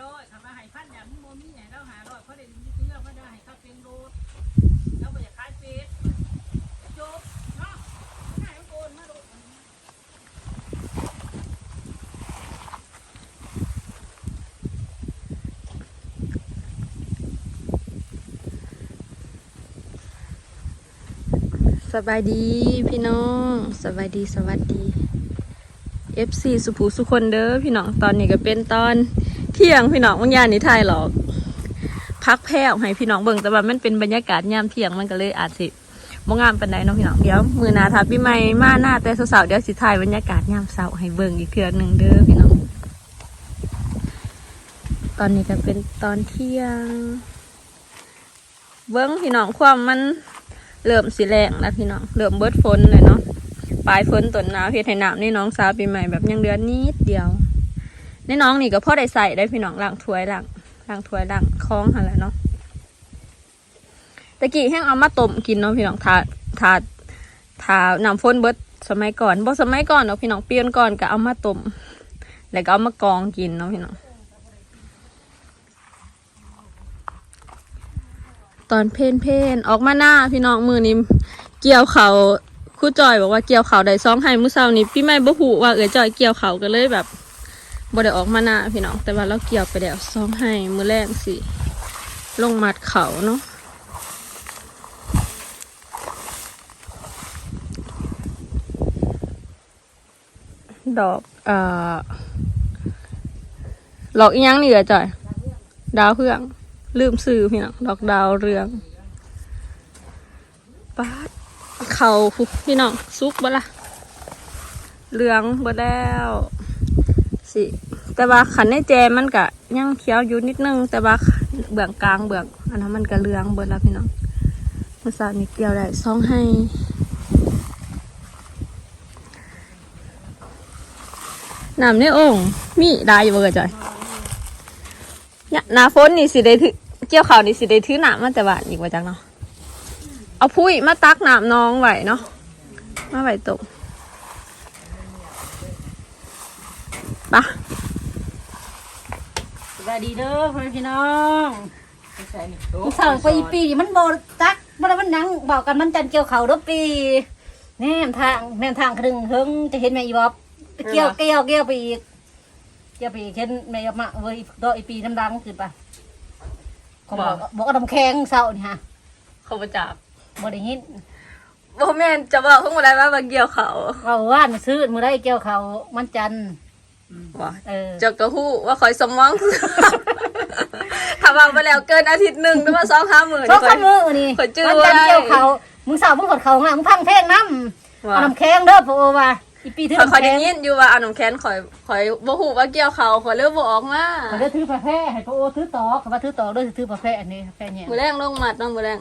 ร้อยคำว่าให้พันอย่างมึงโมมี่ให้เราหาร้อยเขาได้ยินเชื่อว่าได้ให้เขาเป็นโรดแล้วไปอยากขายเฟสจบเนาะง่ายโอนมาโดดสบายดีพี่น้องสบายดีสวัสดี FC สุภูสุคนเด้อพี่น้องตอนนี้ก็เป็นตอน เที่ยงพี่น้องบางย่างนี่ถ่ายหรอกพักแพ้วให้พี่น้องเบิ่งแต่ว่ามันเป็นบรรยากาศยามเที่ยงมันก็เลยอาจสิบ่งามปานใดเนาะพี่น้องเดี๋ยวมือหนาทับพี่ใหม่มาหน้าแต่สาวๆเดี๋ยวสิถ่ายบรรยากาศยามเช้าให้เบิ่งอีกเทื่อหนึงเด้อพี่น้อง ตอนนี้ก็เป็นตอนเที่ยง เบิ้งพี่น้องความมันเริ่มสีแรงแล้วพี่น้องเริ่มเบิดฝนเลยเนาะปลายฝนต้นหนาวเฮ็ดให้น้ำในน้องสาวปีใหม่แบบยังเดือนนิดเดียว ในน้องนี่ก็พ่อได้ใส่ได้พี่น้องล้างถ้วยล้างล้างถ้วยล้างคล้องอะไรเนาะตะกี้แห้งเอามาต้มกินเนาะพี่น้องทาทาทาน้ำฝนเบิดสมัยก่อนบ่สมัยก่อนเนาะพี่น้องเปลี่ยนก่อนก็เอามาต้มแล้วก็เอามากรองกินเนาะพี่น้องตอนเพนเพนออกมาหน้าพี่น้องมือนี้เกี่ยวเขาคู่จอยบอกว่าเกี่ยวเขาได้ซองให้มื้อเช้านี้พี่ไม่บ่ฮู้ว่าเอ๋ยจอยเกี่ยวเขาก็เลยแบบ บ่ได้ออกมาหน้าพี่น้อง แต่ว่าเราเกี่ยวไปแล้วซ้องให้มือแรกสิลงมัดเขาเนาะดอกเอ่อดอกอีหยังนี่เอ๋ยจอย ดาวเพื่อง ลืมซื้อพี่น้องดอกดาวเรืองป้าดเขาพี่น้องซุกบ่ละเหลืองบ่แล้ว สิ แต่ว่าขันในแจมันกะยังเขียวอยู่นิดนึง แต่ว่าเบื้องกลางเบื้องอันนั้นมันก็เหลืองเบิดแล้วพี่น้องมือสาวนี้เกี่ยวได้ซองให้น้ำในโอ่งมีได้อยู่เบอร์จอยเนี่ยหนาฝนนี่สิได้ถือเกี่ยวเขาวนี่สิได้ถือหนามมาแต่บ้านอีกว่าจังเนาะเอาพุ้ยมาตักหนามน้องไหวเนาะมาไหวตก ปะสวัสดีเด้อพ่อพี่น้องมันสั่งไปอีปีนี่มันโบตักมันมันหนังบอกกันมันจันเกี่ยวเขาดอกปีแนมทางแนมทางครึ่งเฮิงจะเห็นแม่อีบอบไปเกี่ยวเกี่ยวเกี่ยวไปอีกเกี่ยวไปอีกเห็นแม่ยมาเว้ยดอกอีปีน้ำดังขึ้นปะเขาบอกบอกว่าน้ำแข็งเศร้านี่ฮะเขาประจับบ่ได้ยินโบแมนจะบอกเพิ่งมาได้ว่ามาเกี่ยวเขาวเราว่านซื้อมือได้เกี่ยวเขามันจันทร์ ว่าเออ เจ้ากระหู้ว่าคอยสมองถ้าว่าไปแล้วเกินอาทิตย์หนึ่งหรือว่าสองห้าหมื่นสองสามมือนี่ขอจื้อมันจันทร์ไว้ เกี่ยวเขามึงสาวมึงกดเขาข้างหลังมึงพังเพลงน้ำว่าเอาน้ำแข็งเด้อพ่อว่าอีปีที่คอยคอยน้ำได้แข็งยินอยู่ว่าเอาน้ำแค้นคอยคอยบ่หูว่าเกี่ยวเขาวคอยเลือกบ่ออกมาเขาได้ถือผ้าแพร่ให้พ่อโอถือตอกเขาว่าถือตอกด้วยถือผ้าแพร่อันนี้ผ้าแพร่เนี่ยมือแรงลงมัดเน้องมือแรง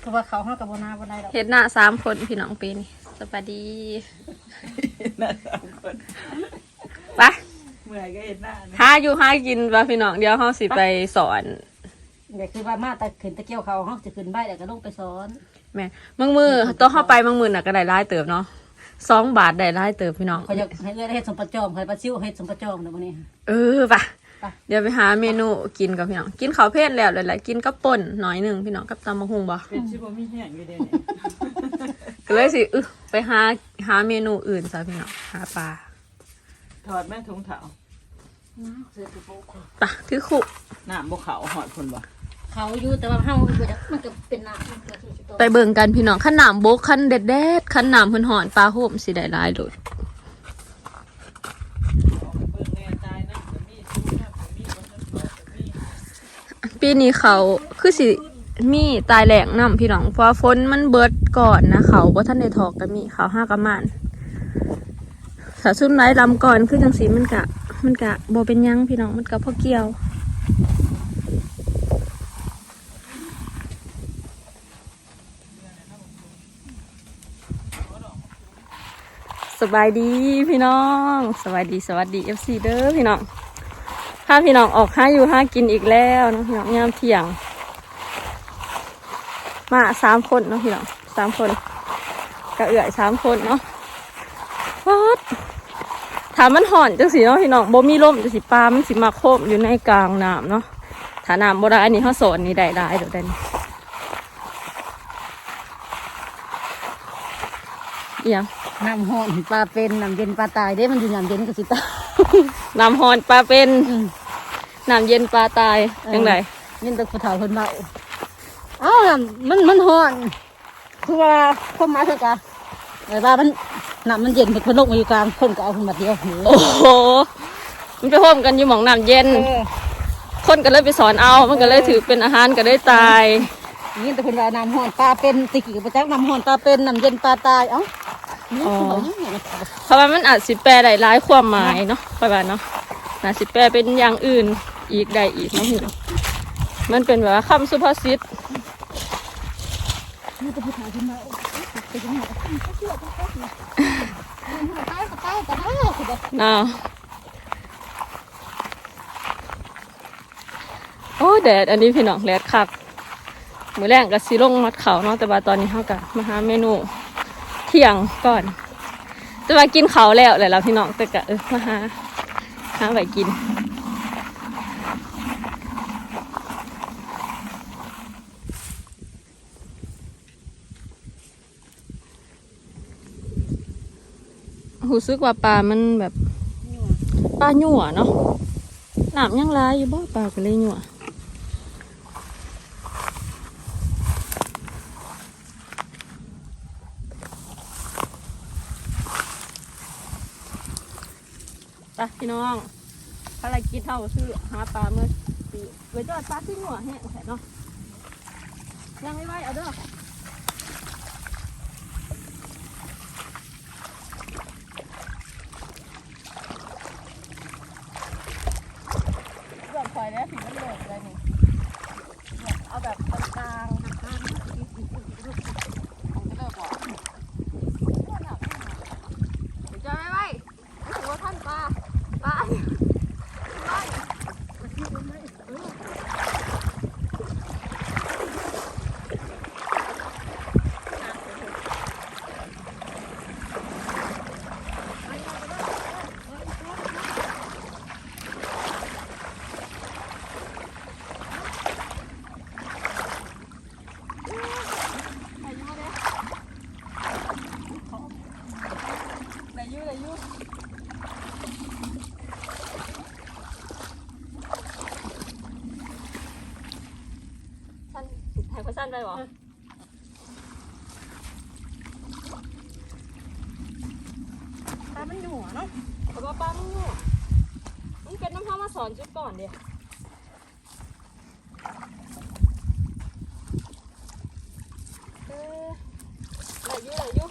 เพราะว่าเขาห้ากับโบนาบ่ได้ดอกเฮ็ดหน้าสามคนพี่น้องปีนี้สวัสดี น่าสามคน ไปเมื่อไหร่ก็เห็นหน้านะหาอยู่หากินว่าพี่น้องเดี๋ยวเฮาสิไปสอนเดี๋ยวคือว่ามาแต่ขึ้นตะเกียวเขาเขาจะขึ้นใบเดี๋ยวก็ลงไปสอนแม่มึงมือตัวเข้าไปมึงมือน่ะก็ได้รายเติบเนาะสองบาทได้รายเติบพี่น้องเขาจะให้เอื้อได้เฮ็ดสมประจอมเขาปลาซิวเฮ็ดสมประจอมเดี๋ยววันนี้เออป่ะไปเดี๋ยวไปหาเมนูกินกับพี่น้องกินข้าวเพลแล้วเลยแหละกินกับป่นหน่อยหนึ่งพี่น้องกับตำมะฮุงบ่เป็นชิบะมีแห้งอยู่เด้เนี่ยก็เลยสิเออไปหาหาเมนูอื่นซะพี่น้องหาปลา ถอดแม่ถุงเท้าปะถือคู่หน้าบกเขาหอดคนบ่เขาอยู่แต่ว่าเฮาบ่ได้มันก็เป็นน้ำมันก็สิโตไปเบิ่งกันพี่น้องขันหนามโบกขันเด็ดเด็ดๆขันหนามเพิ่นหอนปลาโฮมสิได้หลายโดดเบิ่งแน่ตายนะจะมีชูนะจะมีคนนั้นบอกจะมีปีนี้เขาคือสิมีตายแหลงน้ำพี่น้องเพราะว่าฝนมันเบิดก่อนนะเขาบ่ทันได้ถอกก็มีเขาห้ากระมาน ถ้าซุ่มไรลำก่อนคือจังสีมันกะ มันกะโบเป็นยังพี่น้องมันกะพ่อเกี่ยวสบายดีพี่น้องสวัสดีสวัสดีเอฟซีเด้อพี่น้องพาพี่น้องออกห้าอยู่ห้ากินอีกแล้วนะพี่น้องยามเที่ยง มาสามคนเนาะพี่น้องสามคนกะเอื่อยสามคนเนาะวัด ถ้ามันห่อนจังสิเนาะพี่น้องบ่มีลมจังสิปลามันสิมาโคมอยู่ในกลางน้ำเนาะถ้าน้ำบ่ได้อันนี้เขาสอนนี่ได้ได้เดี๋ยวได้นี่เอียงน้ำห้อนปลาเป็นน้ำเย็นปลาตายเด้มันอยู่น้ำเย็นก็สิตายน้ำห่อนปลาเป็นอืมน้ำเย็นปลาตายเออยังไงนี่ตะผู้เฒ่าเพิ่นเมาเอ้าน้ำมันมันห้อนคือว่าความหมายคือกันแต่ว่ามัน น้ำมันเย็นเพิ่นลงมาอยู่กลางคนก็เอาขึ้นมาเดียวหูโอ้โหมันไปโฮมกันอยู่หมองน้ำเย็น เออคนก็เลยไปสอนเอา มันก็เลยถือเป็นอาหารก็ได้ตาย นี่แต่เพิ่นว่าน้ำห้อนปลาเป็นตะกี้ก็บ่จักน้ำห้อนปลาเป็นน้ำเย็นปลาตายเอ้านี่คือเอาอย่างเงี้ยเพราะว่ามันอาจสิแปลได้หลายความหมายเนาะไปบ้านเนาะน่าสิแปลเป็นอย่างอื่นอีกได้อีกเนาะพี่น้องมันเป็นแบบว่าคำสุภาษิต นี่ตะผู้เฒ่าเพิ่นเมาไปจังได๋ก็เชื่อจังซี่ตายก็ตายก็ อาโอ้แดดอันนี้พี่น้องแดดคักมือแรงกับซีลงมัดเขาเนาะแต่ว่าตอนนี้เขากับมาหาเมนู เที่ยงก่อนจะมากินเขาแล้วแหละเราพี่น้องแต่กะเออมาหาหาไปกิน รู้สึกว่าปลามันแบบปลาหยั่วเนาะน้ำยังร้ายอยู่บ่ปลาก็เลยหยั่วไปพี่น้องภารกิจเท่าซื้อหาปลาเมื่อปีไว้จอดปลาที่หยั่วแห้งแท้เนาะยังไม่ไหวเอาเด้อ เลือกคอยแล้วถึงมันเลิกเลยนี่เนี่ยเอาแบบกลางๆนะคะของจะเลิกก่อนเดี๋ยวจะไม่ไหวหัวท่านปลาปลาไหนยูไหนยูสั้นถ่ายก็สั้น ไปหรอปลามันอยู่เนาะแต่ว่าปลามันอยู่มันเป็นน้ำข้าวมาสอนจุดก่อนเดียวเออไหนยูไหนยู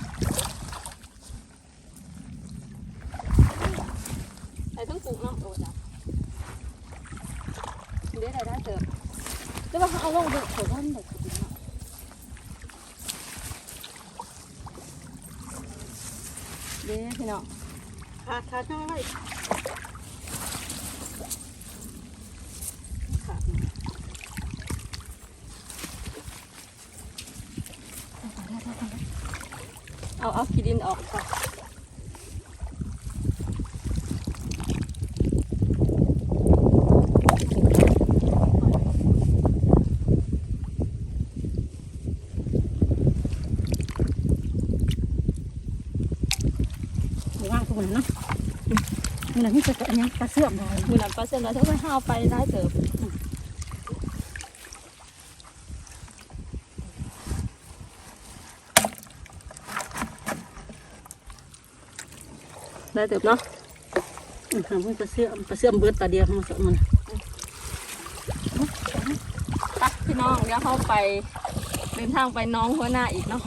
ไหนต้องปลูกเนาะโอ้จ้ะเดี๋ยวได้ได้เติมแต่ว่าเขาเอาลงเด็กเขาว่ามันแบบนี้เดี๋ย พี่น้องขาดขาดน้อยเอาเอาขี้ดินออกก่อน หรือว่างทุกคนเนาะ มันนี่จะอันนี้กระเสื่อมได้มือหนังปลาเส้นแล้วถ้าไม่ห้าวไปได้เติบได้เติบเนาะอืมมันกระเสื่อมกระเสื่อมเบิดตาเดียวมันสมันไปพี่น้องเดี๋ยวเข้าไปเดินทางไปน้องหัวหน้าอีกเนาะ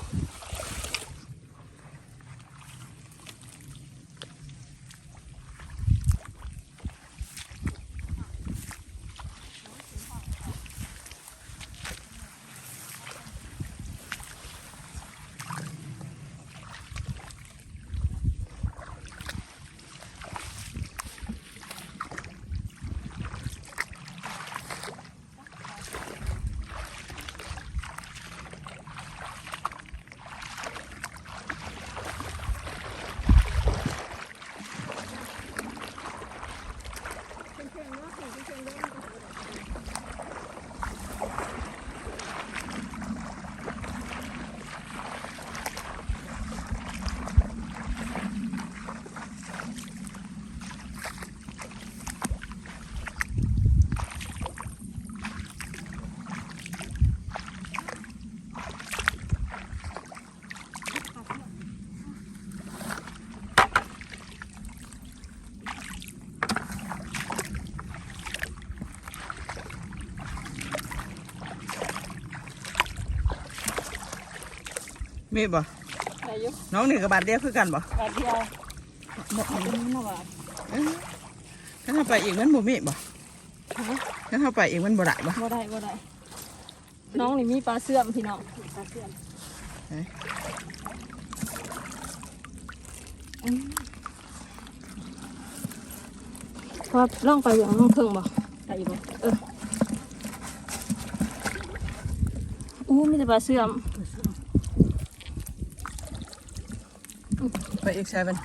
มีบ่อายุน้องนี่กับบาทเดียวคือกันบ่บาทเดียวอันนี้มาบาทถ้าเข้าไปอีกมันบ่มีบ่ถ้าเข้าไปอีกมันบ่ได้บ่บ่ได้บ่ได้น้องนี่มีปลาเสื่อมพี่น้องปลาเสื่อมไหนอืมพอล่องไปอย่างน้องเพิ่งบ่ได้อยู่บ่เอออู้มีแต่ปลาเสื่อม ไปอีกใช่เป็น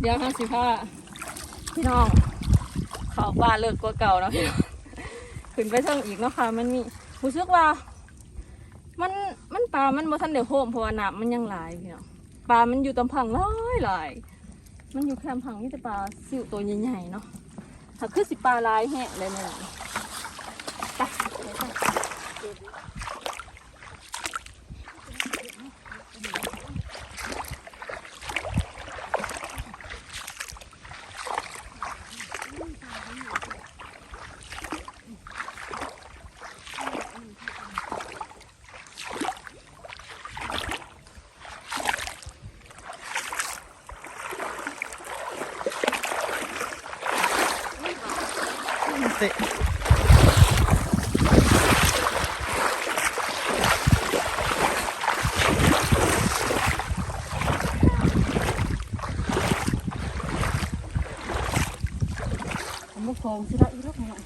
เดี๋ยวห้าสิบห้าพี่น้องเขาปลาเลิกกว่าเก่าแล้วพี่น้องขึ้นไปเทิงอีกเนาะค่ะ มันมีรู้สึกว่า มันมันปลา มันบ่ทันเดี๋ยวโฮมเพราะว่าน้ำมันยังหลายพี่น้องปลา มันอยู่ตำพังหลายหลายมันอยู่แคมพังนี่แต่ปลาสิวตัวใหญ่ๆเนาะถ้าคือสิปลาหลายแห้งเลยเนี่ยไป ผมบ่คงสิละอีล้วพี่น้อง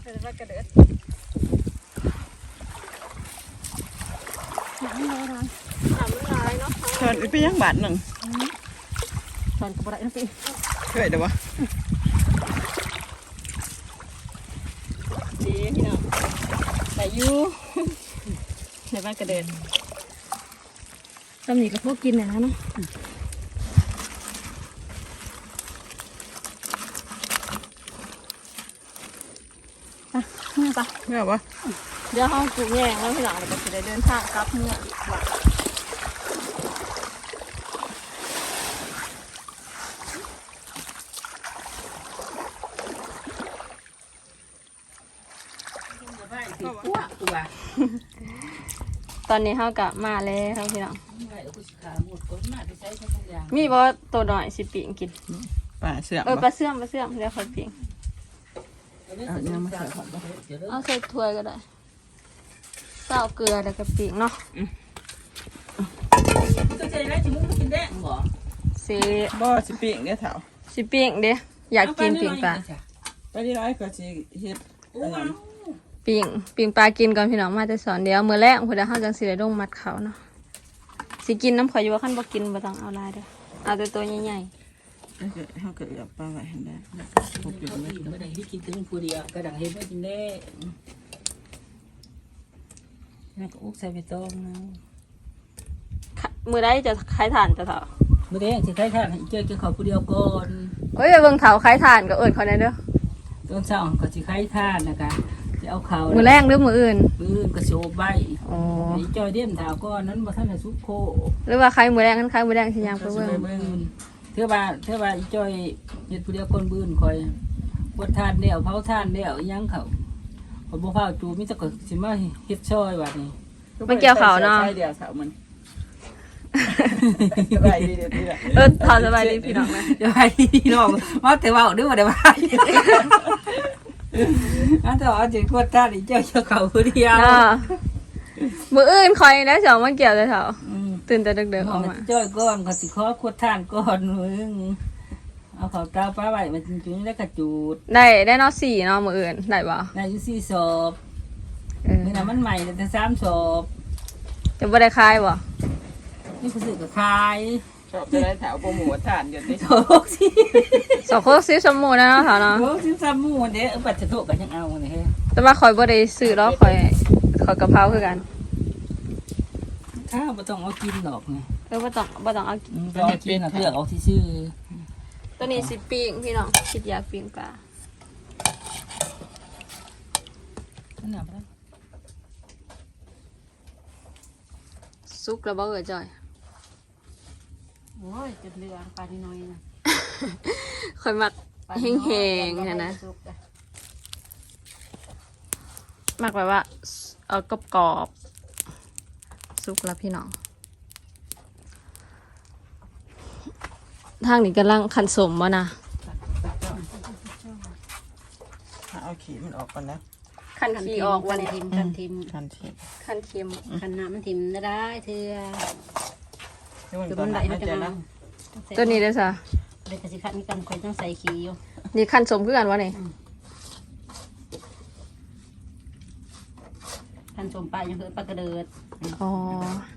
เดี๋ยวว่ากระเดิดหนังเลยนะน้ำมันหลายเนาะเชิญไปยังบาทหนึ่งตอนกับบ่ได้นะพี่เคยเด้อวะดีพี่น้องแต่อยู่ในบ้านกระเดิดตำหนิกับพวกกินเนี่ยนะเนาะ เนี่ยปะเมื่อวะเดี๋ยวห้องกูแย่งแล้วพี่หลังเดี๋ยวก็จะได้เดินทางกลับเมื่อว่ะตัวตัวตอนนี้เฮากลับมาแล้วพี่น้องไอ้กูสิขาหมดคนมาไปใช้ทั้งอย่างมีบ่ตัวหน่อยสิปิงกินป่าเสื่อมเออปบ่ลาเสื่อมปลาเสื่อมเดี๋ยวคอยปิง เอาใส่ถ้วยก็ได้เต้าเกลือแล้วก็ปิงเนาะก็จะได้จิมุกกินแดงบ่สิบ่สิปิ้งเด้อเฒ่าสิปิงเด้อยากกินปิงปลาไปที่ร้อยก็สิเฮ็ดอันนั้นปิงปิงปลากินก่อนพี่น้องมาแต่สอนเดี๋ยวมื้อแรกพุ่นเดี๋ยวเฮาจังสิได้ลงมัดเขาเนาะสิกินน้ำข่อยอยู่ว่าคันบ่กินบ่ต้องเอาหลายเด้อเอาแต่ตัวใหญ่ แล้วก็เฮาเก็เอาปลาไว้ให้ได้พบอยู่ไม่ไม่ได้ที่กินถึงผู้เดียวกระดังเห็นไม่กินได้นั่นก็อุกใส่ไปต้มนะมือใดจะขายถ่านจะเถาะมือแดงสิใครทานให้เจอกินข้าผู้เดียวก่อนเอ้ยเบิ่งเถาขายถ่านก็เอิ้นเขาได้เด้อตอนเช้าก็สิใครท่านนะคะจะเอาเขามือแรงหรือมืออื่นมืออื่นก็โชว์ใบอ๋อจอยเดี่ยมถาวก้อนนั้นบ่ทันสุกโคหรือว่าใครมือแรงกันใครมือแรงสิยางไปก็เบิ่ง ไปเบิ่งเทื่อว่าเทื่อว่าอีจอยเฮ็ดผู้เดียวคนบื้นคอยปวดทานแล้วเผาทานแล้วอิหยังเขาพอบ่เผาจูมีแต่ก็สิมาเฮ็ดช่อยว่านี่มันเกี่ยวเขาเนาะ ใช่เดียวเฒ่ามันสบายดีเด้อที่ละเออเถาสบายดีพี่น้องนะเดี๋ยวให้พี่น้องว่าแต่เว่าเด้อบ่ได้ว่าอันแต่ว่าสิปวดทานอีเจ้าเจ้าเขาผู้เดียวเนาะมื้ออื่นคอยแล้วสิเอามาเกี่ยวเลยเถาอืม ตื่นแต่ดึกๆอเดี๋ยวอกเอามามาจ้อยก้อนก็สิขอขวดทานก้อนมึงเอาเขาตาป้าไว้มันจุนแล้วกระจูดได้ได้เนาะสี่เนาะมื้ออื่นได้บ่นายอยู่สี่สอบเออนี่นะมันใหม่แต่สามสอบจะบ่ได้คายบ่นี่คือสื่อกับคายชอบจะได้แถวโปรโมททานเดี๋ยวนี้โอ้สิสองโคกซีสมูนะเนาะค่ะเนาะโอ้สิซามูเด้อบัดจะโตกันยังเอาเนี่ยเฮ้ยแต่ว่าคอยบ่ได้ซื้อแล้วคอยคอยกะเพราคือกัน ข้าวบ่ต้องเอากินหรอกไงเออบ่ต้องบ่ต้องเอาอืมต้องเอากินน่ะเลือกเอาที่ชื่อตัวนี้สิปิ้งพี่น้องคิดอยากปิ้งปลานั่นน่ะบ่ได้ซุกแล้วบ่เอ่ยจอย โอ้ยจุดเรือปลานิน้อยนะคอยมักปลานิน้อยแห้งๆอะนะสุกอะมักแบบว่าเอากรอบกรอบ ๆซุกแล้วพี่น้อง ทางนี้กำลังคันสมบ่นะเอาขีมันออกก่อนนะ คันขี้ออกวันคันนี้ทิมคันทิมทันทีคันเค็มคันน้ำมันทิมได้ได้เธอนี่มันคือตอมันนไหนได้นะมันจะเจ๊มานะตัวนี้เลยจ้ะเด็กกสิคันมีกันคอยต้องใส่ขี้อยู่นี่คันสมคือกันวะนี่คั นชมปลายังคือปลากระเดิดอ๋อ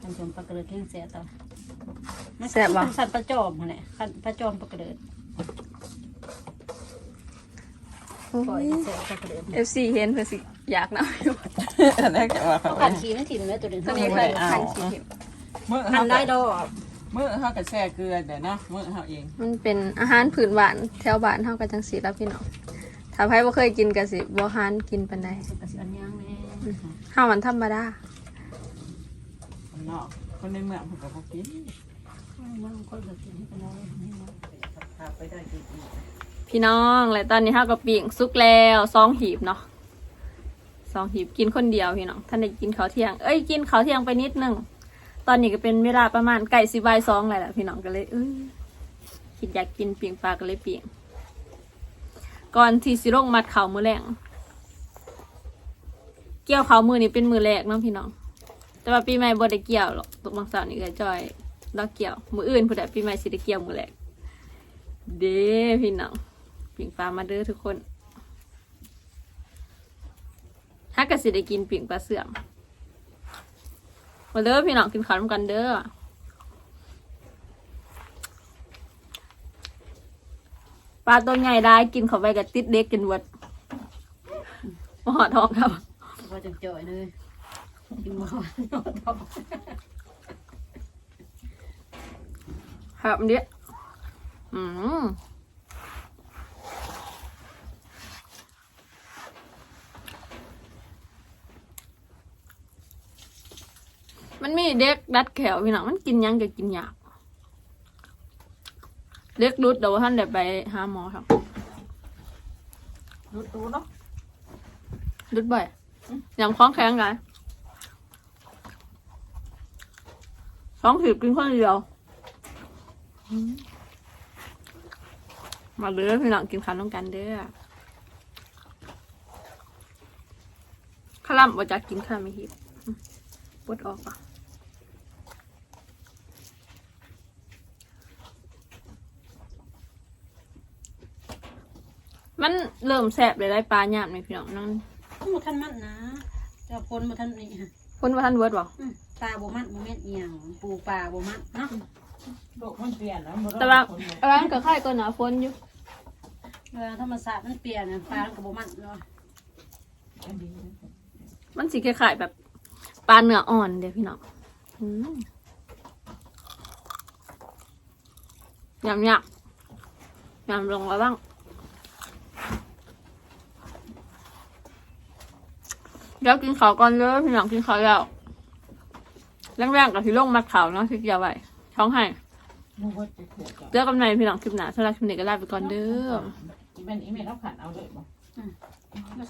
คันชมปลากระเดิดที่แซ่บต่อแซ่บบ่คันสัตว์ปลาจอมนั่นแหละคันปลาจอมปลากระเดิดปล่อยแซ่บปลากระเดิดเอฟซีเห็นเพื่อสิอยากนะอยู่อันแรกจะว่าเขาคันขี้นั่นทิมเลยตัวเด่นตัวนี้เลคันยคันขี้เค็มเมื่อคัเขานได้ดอก เมื่อเขากับแช่เกลือเดี๋ยวนะเมื่อเขาเองมันเป็นอาหารผืนหวานแถวบ้านเฮาก็จังสีแล้วพี่น้องถ้าใครบ่เคยกินก็สิบ่หานกินปานใดกสิอันยังแน่ เฮามันธรรมดาคนนอกคนในเมืองเขาก็บ่กินมันคนก็กินกันเลยถ้าไปได้กินอีกพี่น้องและตอนนี้เฮาก็ปิ้งสุกแล้วสองหีบเนาะสองหีบกินคนเดียวพี่น้องท่านได้กินข้าวเที่ยงเอ้ยกินข้าวเที่ยงไปนิดนึงตอนนี้ก็เป็นเวลาประมาณไก่สิบายสองแล้วแหละพี่น้องก็เลยเอ้ยคิดอยากกินปิ้งปลาก็เลยปิ้งก่อนที่สิลงมัดเข่ามือแรง เกี่ยวเขาวมือนี่เป็นมือแรกเนาะพี่น้อง แต่ว่าปีใหม่บ่ได้เกี่ยวหรอกตกบางสาร์นี่ก็จอยเราเกี่ยว มืออื่นผู้ใดปีใหม่สิได้เกี่ยวมือแรก เด้พี่น้องปิ่งปลามาเด้อทุกคนถ้ากสิได้กินปิ่งปลาเสื่อมมาเด้อพี่น้องกินข้าวร่วมกันเด้อปลาตัวใหญ่ได้กินเข้าไปกับติดเด็กกินเวดหอดทองครับ ว่าจังจ่อยเลยกินหมดครับอันเนี้ยอืมมันมีเด็กดัดแขวพี่น้องมันกินหยังก็กินยากเด็กรุดเดี๋ยวท่านเดี๋ยวไปหาหมอครับดูดูเนาะรุดบ่อย อย่างคล้องแข็งไงท้องถิบกินคนเดียว มาเด้อพี่น้องกินข้าวต้องกันเด้อข้าวล่ำว่าจะกินข้าวไม่หิบปวดออกอะมันเริ่มแสบเลยได้ปลาหยาบไหมพี่น้องนั่น บ่ทันมันนะจะพนบ่ทันนี่ฮะคนว่าท่านเวิร์ดบอกอืมปลาบ่มันบ่แม่นอีหยังปูปลาบ่มันเนาะโลกมันเปลี่ยนแล้วมันแต่ว่าร้านก็ค่ายก็หนาฝนอยู่เวลาธรรมศาสตร์มันเปลี่ยนน่ะปลามันก็บ่มันเนาะมันสีคล้ายๆแบบปลาเนื้ออ่อนเดี๋ยวพี่น้องอืมยำยำยำลงมาบ้าง เดี๋ยวกินข้าวก่อนเลยพี่น้องกินข้าวแล้วแรงๆกับที่ลงมาข่าวเนาะที่เกี่ยวไว้ท้องให้เจอกันใหม่พี่น้องคลิปหน้าสำหรับคลิปนี้ก็ลาไปก่อนเด้อ เป็นอีเมลแล้วขันเอาเลยบ่มาใส่